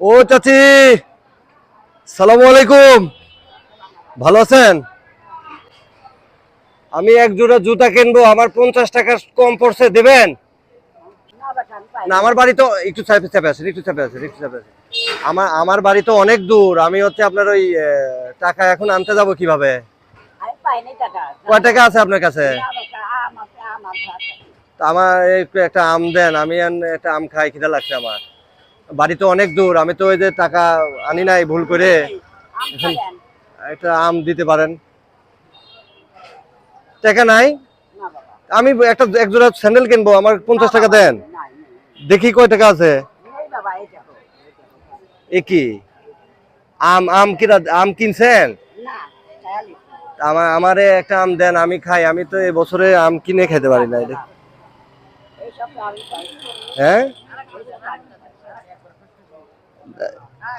ও চাচি সালাম আলাইকুম। ভালো আছেন? আমি এক জোড়া জুতা কিনবো আমার পঞ্চাশ টাকা কম পড়ছে দেবেন? না আমার বাড়ি তো একটু চাপে চাপে আছেন একটু চাপে আছেন একটু চাপে আছেন আমার আমার বাড়ি তো অনেক দূর আমি হচ্ছে আপনার ওই টাকা এখন আনতে যাব কীভাবে? কয় টাকা আছে আপনার কাছে? আছে আছে। আমার একটু একটা আম দেন আমি একটা আম খাই খিদা লাগছে আমার। বাড়ি তো অনেক দূর আমি তো ওই যে টাকা আনি নাই ভুল করে। একটা আম দিতে পারেন। টাকা নাই? আমি একটা এক জোড়া স্যান্ডেল কিনবো আমার পঞ্চাশ টাকা দেন। দেখি কয় টাকা আছে। নেই বাবা এই দেখো এ কি? আম আম কিনা আম কিনছেন? আমার আমারে একটা আম দেন আমি খাই। আমি তো এই বছরে আম কিনে খেতে পারি না এটা হ্যাঁ?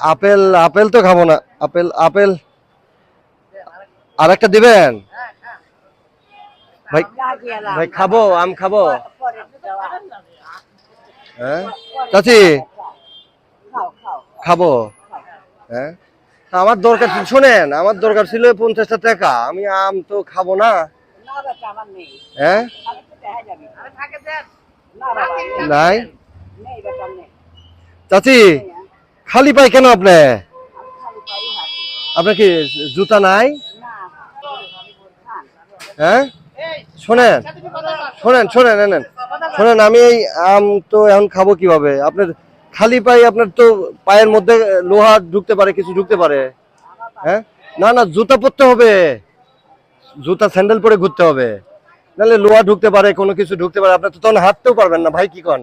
আপেল আপেল তো খাব না। Apple apple. আর একটা দিবেন? ভাই ভাই খাব আম খাব। হ্যাঁ? চাচি খাব। হ্যাঁ? আমার দরকার ছিল- শোনেন আমার দরকার ছিল পঞ্চাশটা টাকা। আমি আম তো খাব না। হ্যাঁ? নেই। চাচি, খালি পাই কেন আপনি? আপনার কি জুতা নাই? হ্যাঁ? শোনেন শোনেন শোনেন নেন। শোনেন, আমি এই আম তো এখন খাব কীভাবে? আপনার খালি পাই আপনার তো পায়ের মধ্যে লোহা ঢুকতে পারে, কিছু ঢুকতে পারে। হ্যাঁ? না না, জুতা পরতে হবে। জুতা স্যান্ডেল পরে ঘুরতে হবে। নাহলে লোহা ঢুকতে পারে, কোনো কিছু ঢুকতে পারে। আপনার তো তখন হাঁটতেও পারবেন না, ভাই, কি কন?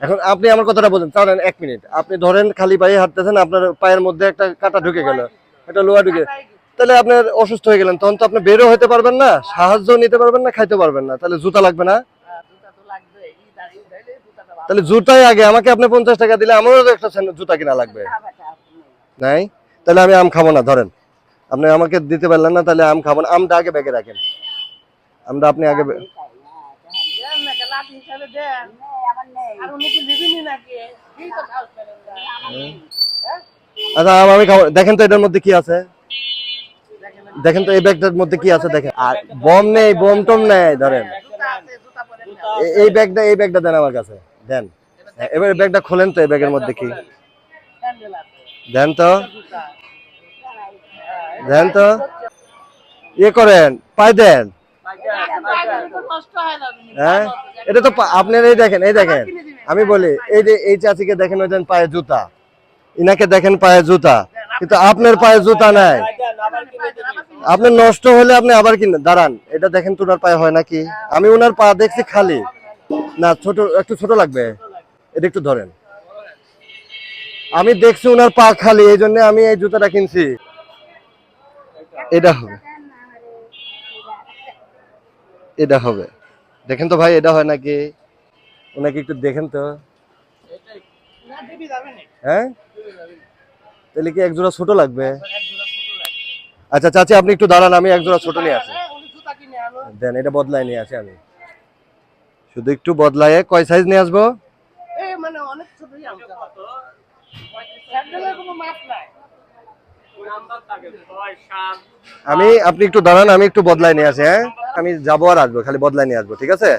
এখন আপনি আমার কথাটা বলছেন তাহলে এক মিনিট। আপনি ধরেন খালি পায়ে হাঁটতেছেন, আপনার পায়ের মধ্যে একটা কাটা ঢুকে গেল, একটা লোহা ঢুকে। তাহলে আপনার অসুস্থ হয়ে গেলেন, তখন তো আপনি বেরো হতে পারবেন না, সাহায্য নিতে পারবেন না, খাইতে পারবেন না। তাহলে জুতা লাগবে না? তাহলে জুতাই আগে, আমাকে আপনি পঞ্চাশ টাকা দিলে আমারও তো একটা জুতা কিনা লাগবে। নাই? তাহলে আমি আম খাব না, ধরেন। আপনি আমাকে দিতে পারলেন না, তাহলে আম খাব না। আমটা আগে ব্যাগে রাখেন। আমটা আপনি আগে আচ্ছা দেখেন তো এটার মধ্যে কি আছে? দেখেন তো এই ব্যাগটার মধ্যে কি আছে দেখেন। আর বম নেই, বম টম নেই, ধরেন। এই ব্যাগটা এই ব্যাগটা দেন আমার কাছে। দেন। এবার ব্যাগটা খোলেন তো, এই ব্যাগের মধ্যে কি? দেন তো। দেন তো। ইয়ে করেন, পাই দেন। হ্যাঁ এটা তো আপনার এই দেখেন এই দেখেন। আমি বলি, এই যে এই চাচিকে দেখেন, ওই পায়ে জুতা। ইনাকে দেখেন পায়ে জুতা। কিন্তু আপনার পায়ে জুতা নাই। আপনার নষ্ট হলে আপনি আবার কিনে দাঁড়ান, এটা দেখেন তো ওনার পায়ে হয় নাকি? আমি ওনার পা দেখছি খালি। না, ছোট, একটু ছোট লাগবে। এটা একটু ধরেন। আমি দেখছি ওনার পা খালি, এই জন্য আমি এই জুতাটা কিনছি। এটা হবে। এটা হবে। দেখেন তো ভাই, এটা হয় নাকি? ওনাকে একটু দেখেন তো। হ্যাঁ? তাহলে কি এক জোড়া ছোট লাগবে? আচ্ছা চাচি, আপনি একটু দাঁড়ান, আমি এক জোড়া ছোট নিয়ে আসি। দেন, এটা বদলাই নিয়ে আসি আমি। শুধু একটু বদলায়ে, কয় সাইজ নিয়ে আসব? আমি, আপনি একটু দাঁড়ান, আমি একটু বদলাই নিয়ে আসি হ্যাঁ? আমি যাব আর আসব খালি বদলাই নিয়ে আসব ঠিক আছে?